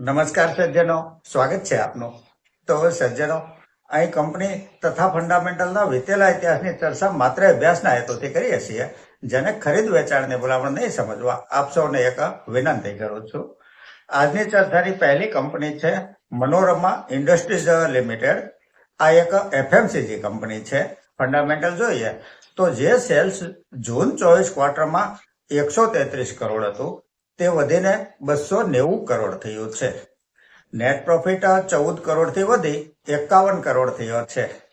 નમસ્કાર સજ્જનો. સ્વાગત છે આપનું. તો હવે સજ્જનો, અહીં કંપની તથા ફંડામેન્ટલના વીતેલા ઇતિહાસની ચર્ચા માત્ર અભ્યાસના હેતુથી કરીએ છીએ. જેને ખરીદ વેચાણની ભલામણ નહીં સમજવા, આપ સૌને એક વિનંતી કરું છું. આજની ચર્ચાની પહેલી કંપની છે મનોરમા ઇન્ડસ્ટ્રીઝ લિમિટેડ. આ એક એફએમસીજી કંપની છે. ફંડામેન્ટલ જોઈએ તો જે સેલ્સ જૂન ચોવીસ ક્વાર્ટરમાં એકસો તેત્રીસ કરોડ હતું. તે વધીને બસો નેવું કરોડ થયું છે. નેટ પ્રોફિટ ચૌદ કરોડથી વધી એકાવન કરોડ થયો છે.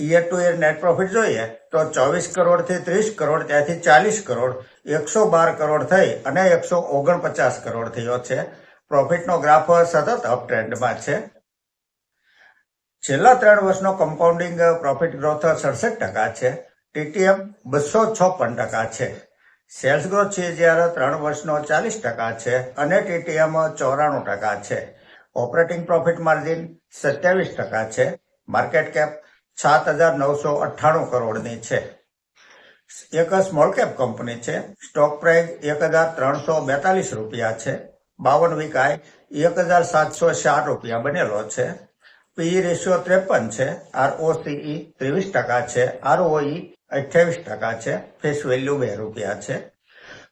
Year to year net profit જોઈએ તો ચોવીસ કરોડથી ત્રીસ કરોડ, ત્યાંથી ચાલીસ કરોડ, એકસો બાર કરોડ થઈ અને એકસો ઓગણપચાસ કરોડ થયો છે. પ્રોફિટનો ગ્રાફ સતત અપ ટ્રેન્ડમાં છે. છેલ્લા ત્રણ વર્ષનો કમ્પાઉન્ડિંગ પ્રોફિટ ગ્રોથ સડસઠ ટકા છે. ટીટીએમ બસો છપ્પન ટકા છે. સેલ્સ ગ્રોથ છે જ્યારે ત્રણ વર્ષનો ચાલીસ ટકા છે અને ટીટીએમ ચોરાણું ટકા છે. ઓપરેટિંગ પ્રોફિટ માર્જિન સત્યાવીસ ટકા છે. માર્કેટ કેપ સાત હજાર નવસો અઠ્ઠાણું કરોડની છે. એક સ્મોલ કેપ કંપની છે. સ્ટોક પ્રાઇસ એક હજાર ત્રણસો બેતાલીસ રૂપિયા છે. બાવન વિકાય એક હજાર સાતસો સાઠ રૂપિયા બનેલો છે. પીઈ રેશિયો ત્રેપન છે. આરઓસીઈ ત્રેવીસ ટકા છે. આરઓઈ અઠ્યાવીસ ટકા છે. ફેસ વેલ્યુ બે રૂપિયા છે.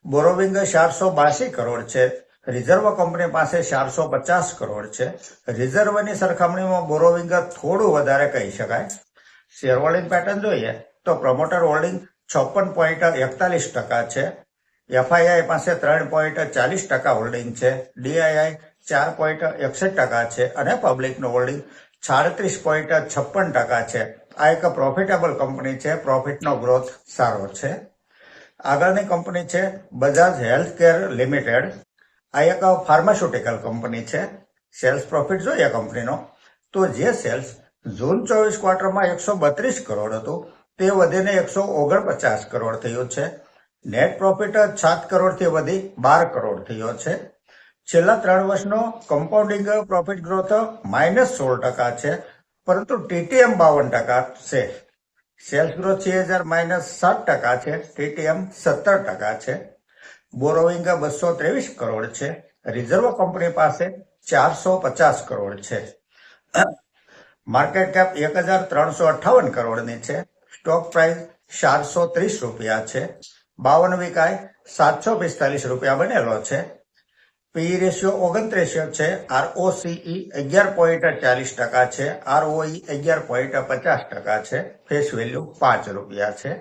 બોરોવિંગ ચારસો બાસી કરોડ છે. રિઝર્વ કંપની પાસે ચારસો પચાસ કરોડ છે. રિઝર્વની સરખામણીમાં બોરોવિંગ થોડું વધારે કહી શકાય. શેર હોલ્ડિંગ પેટર્ન જોઈએ તો પ્રમોટર હોલ્ડિંગ છપ્પન પોઈન્ટ એકતાલીસ ટકા છે. એફઆઈઆઈ પાસે ત્રણ પોઈન્ટ ચાલીસ ટકા હોલ્ડિંગ છે. ડીઆઈઆઈ ચાર પોઈન્ટ એકસઠ ટકા છે. અને પબ્લિકનું હોલ્ડિંગ સાડત્રીસ પોઈન્ટ છપ્પન ટકા છે. આ એક પ્રોફિટેબલ કંપની છે. પ્રોફિટનો ગ્રોથ સારો છે. આગળની કંપની છે બજાજ હેલ્થ કેર લિમિટેડ આ એક ફાર્માસ્યુટિકલ કંપની છે. સેલ્સ પ્રોફિટ જોઈએ કંપનીનો તો જે સેલ્સ જૂન ચોવીસ ક્વાર્ટરમાં એકસો બત્રીસ કરોડ હતું, તે વધીને એકસો ઓગણપચાસ કરોડ થયું છે. નેટ પ્રોફિટ સાત કરોડથી વધી બાર કરોડ થયો છે. છેલ્લા ત્રણ વર્ષનો કમ્પાઉન્ડિંગ પ્રોફિટ ગ્રોથ માઇનસ સોળ ટકા છે, પરંતુ ટીટીએમ બાવન ટકા છે. સેલ્સ ગ્રોથ છ હજાર માઇનસ સાત ટકા છે ટીટીએમ સત્તર ટકા છે. બોરોવિંગ બસો ત્રેવીસ કરોડ છે. રિઝર્વ કંપની પાસે ચારસો પચાસ કરોડ છે. માર્કેટ કેપ એક હજાર ત્રણસો અઠ્ઠાવન કરોડની છે. સ્ટોક પ્રાઇસ ચારસો ત્રીસ રૂપિયા છે. બાવન વિકાય સાતસો પિસ્તાલીસ રૂપિયા બનેલો છે. પી રેશિયો ઓગણત્રીસ છે. આરઓસીઈ અગિયાર પોઈન્ટ ચાલીસ ટકા છે. આરઓઈ અગિયાર પોઈન્ટ પચાસ ટકા છે. ફેસ વેલ્યુ પાંચ રૂપિયા છે.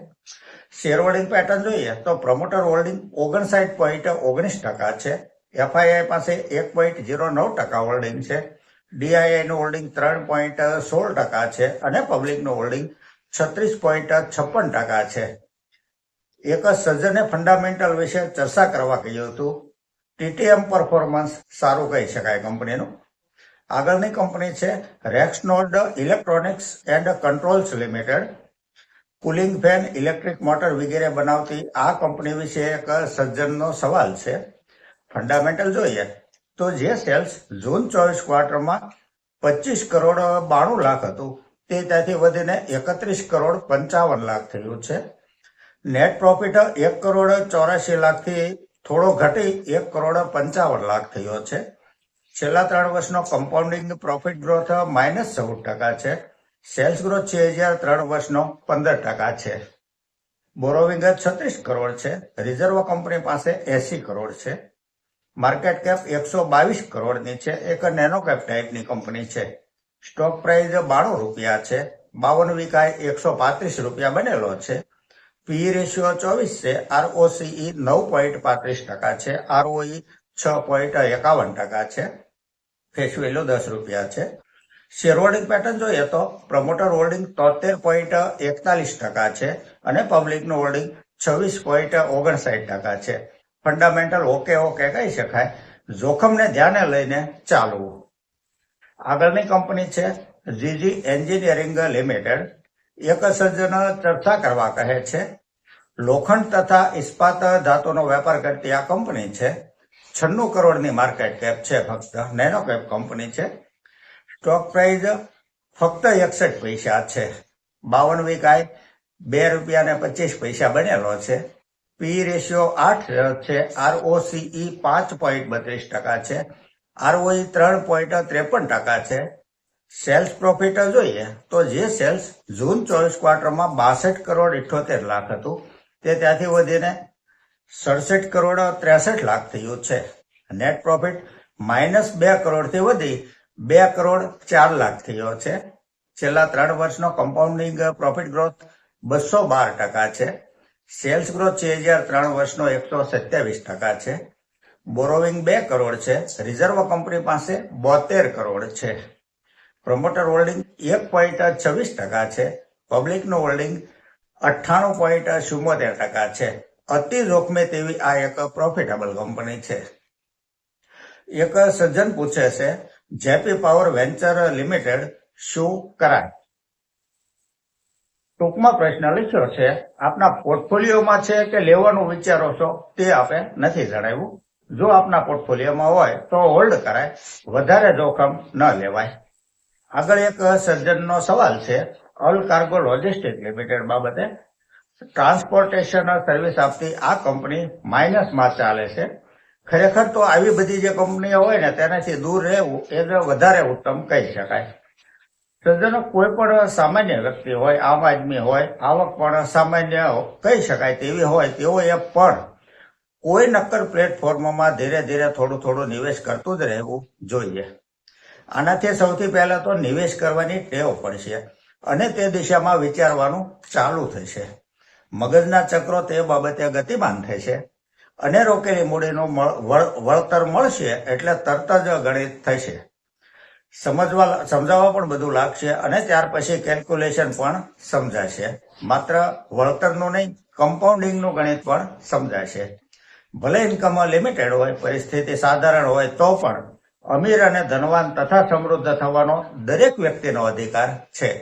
શેર હોલ્ડિંગ પેટર્ન જોઈએ તો પ્રમોટર હોલ્ડિંગ ઓગણસાઠ પોઈન્ટ ઓગણીસ ટકા છે. એફઆઈઆઈ પાસે એક પોઈન્ટ ઝીરો નવ ટકા હોલ્ડિંગ છે. ડીઆઈઆઈ નું હોલ્ડિંગ ત્રણ પોઈન્ટ સોળ ટકા છે અને પબ્લિકનું હોલ્ડિંગ છત્રીસ પોઈન્ટ છપ્પન ટકા છે. એક સર્જને ફંડામેન્ટલ વિશે ચર્ચા કરવા કહ્યું હતું. ટીટીએમ પરફોર્મન્સ સારું કહી શકાય કંપનીનું. આગળની કંપની છે Rexnord electronics and controls limited cooling fan electric motor વગેરે બનાવતી આ કંપની વિશે એક સજ્જનનો સવાલ છે. ફંડામેન્ટલ જોઈએ તો જે સેલ્સ જૂન ચોવીસ ક્વાર્ટરમાં પચીસ કરોડ બાણું લાખ હતું, તે ત્યાંથી વધીને એકત્રીસ કરોડ પંચાવન લાખ થયું છે. નેટ પ્રોફિટ એક કરોડ ચોરાશી લાખથી થોડો ઘટી એક કરોડ પંચાવન લાખ થયો છે. છેલ્લા ત્રણ વર્ષનો કમ્પાઉન્ડિંગ પ્રોફિટ ગ્રોથ માઇનસ ચૌદ ટકા છે. સેલ્સ ગ્રોથ છે હજાર ત્રણ વર્ષનો પંદર ટકા છે. બોરોવિંગ છત્રીસ કરોડ છે. રિઝર્વ કંપની પાસે એસી કરોડ છે. માર્કેટ કેપ એકસો બાવીસ કરોડની છે. એક નેનો કેપ ટાઈપની કંપની છે. સ્ટોક પ્રાઇસ બાણું રૂપિયા છે. બાવન વિકાય એકસો પાંત્રીસ રૂપિયા બનેલો છે. પી રેશિયો ચોવીસ છે. આરઓસીઈ નવ પોઈન્ટ પાંત્રીસ ટકા છે. આરઓઈ છ પોઈન્ટ એકાવન ટકા છે. ફેસ વેલ્યુ દસ રૂપિયા છે. શેર હોલ્ડિંગ પેટર્ન જોઈએ તો પ્રમોટર હોલ્ડિંગ તોતેર પોઈન્ટ એકતાલીસ ટકા છે અને પબ્લિકનું હોલ્ડિંગ છવ્વીસ પોઈન્ટ ઓગણસાઠ ટકા છે. ફંડામેન્ટલ ઓકે ઓકે કહી શકાય. જોખમને ધ્યાને લઈને ચાલવું. આગળની કંપની છે જીજી એન્જિનિયરિંગ લિમિટેડ એક સજ્જન ચર્ચા કરવા કહે છે, લોખંડ તથા ઇસ્પાત ધાતુનો વેપાર કરતી આ કંપની છે. છન્નું કરોડની માર્કેટ કેપ છે, ફક્ત નેનો કેપ કંપની છે. સ્ટોક પ્રાઇસ ફક્ત એકસઠ પૈસા છે. બાવન વિકાય બે રૂપિયા ને પચીસ પૈસા બનેલો છે. પી રેશિયો આઠ છે આરઓસીઈ પાંચ પોઈન્ટ બત્રીસ ટકા છે. આરઓઈ ત્રણ પોઈન્ટ ત્રેપન ટકા છે. સેલ્સ પ્રોફિટ જોઈએ તો જે સેલ્સ જૂન ચોવીસ ક્વાર્ટરમાં બાસઠ કરોડ ઇઠોતેર લાખ હતું, તે ત્યાંથી વધીને સડસઠ કરોડ ત્રેસઠ લાખ થયું છે. નેટ પ્રોફિટ માઇનસ બે કરોડથી વધી, બે કરોડ ચાર લાખ થયો છે. છેલ્લા ત્રણ વર્ષનો કમ્પાઉન્ડિંગ પ્રોફિટ ગ્રોથ બસો બાર ટકા છે. સેલ્સ ગ્રોથ છે હજાર ત્રણ વર્ષનો એકસો સત્યાવીસ ટકા છે. બોરોવિંગ બે કરોડ છે. રિઝર્વ કંપની પાસે બોતેર કરોડ છે. પ્રમોટર હોલ્ડિંગ એક પોઈન્ટ છવ્વીસ ટકા છે. પબ્લિકનું હોલ્ડિંગ અઠ્ઠાણું પોઈન્ટ ચુમ્મોતેર ટકા છે. અતિ જોખમે તેવી આ એક પ્રોફિટેબલ કંપની છે. એક સજ્જન પૂછે છે જેપી પાવર વેન્ચર લિમિટેડ શું કરાય? ટૂંકમાં પ્રશ્ન લખ્યો છે, આપના પોર્ટફોલિયોમાં છે કે લેવાનું વિચારો છો? તે આપે નથી જણાવ્યું. જો આપના પોર્ટફોલિયોમાં હોય તો હોલ્ડ કરાય. વધારે જોખમ ન લેવાય. આગળ એક સર્જનનો સવાલ છે ઓલ કાર્ગો લોજિસ્ટિક લિમિટેડ બાબતે. ટ્રાન્સપોર્ટેશન સર્વિસ આપતી આ કંપની માઇનસમાં ચાલે છે. ખરેખર તો આવી બધી જે કંપનીઓ હોય ને, તેનાથી દૂર રહેવું એ વધારે ઉત્તમ કહી શકાય. સર્જનો કોઈ પણ સામાન્ય વ્યક્તિ હોય, આમ આદમી હોય, આવક પણ સામાન્ય કહી શકાય તેવી હોય, તેઓએ પણ કોઈ નક્કર પ્લેટફોર્મમાં ધીરે ધીરે થોડું થોડું નિવેશ કરતું જ રહેવું જોઈએ. આનાથી સૌથી પહેલા તો નિવેશ કરવાની ટેવ પડશે અને તે દિશામાં વિચારવાનું ચાલુ થશે મગજના ચક્રો તે બાબતે ગતિમાન થશે અને રોકેલી મૂડીનું વળતર મળશે એટલે તરત જ ગણિત થશે સમજવા સમજાવવા પણ બધું લાગશે અને ત્યાર પછી કેલ્ક્યુલેશન પણ સમજાશે માત્ર વળતરનું નહીં, કમ્પાઉન્ડિંગનું ગણિત પણ સમજાશે ભલે ઇન્કમ લિમિટેડ હોય, પરિસ્થિતિ સાધારણ હોય તો પણ અમીર અને ધનવાન તથા સમૃદ્ધ થવાનો દરેક વ્યક્તિનો અધિકાર છે.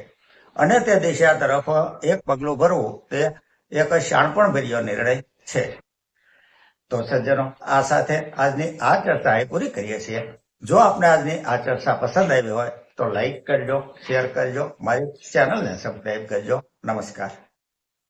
અને તે દિશા તરફ એક પગલું ભરવું તે એક શાણપણભર્યો નિર્ણય છે. તો સજ્જનો, આ સાથે આજની આ ચર્ચા એ પૂરી કરીએ છીએ. જો આપને આજની આ ચર્ચા પસંદ આવી હોય તો લાઈક કરજો, શેર કરજો, મારી ચેનલને સબસ્ક્રાઈબ કરજો. નમસ્કાર.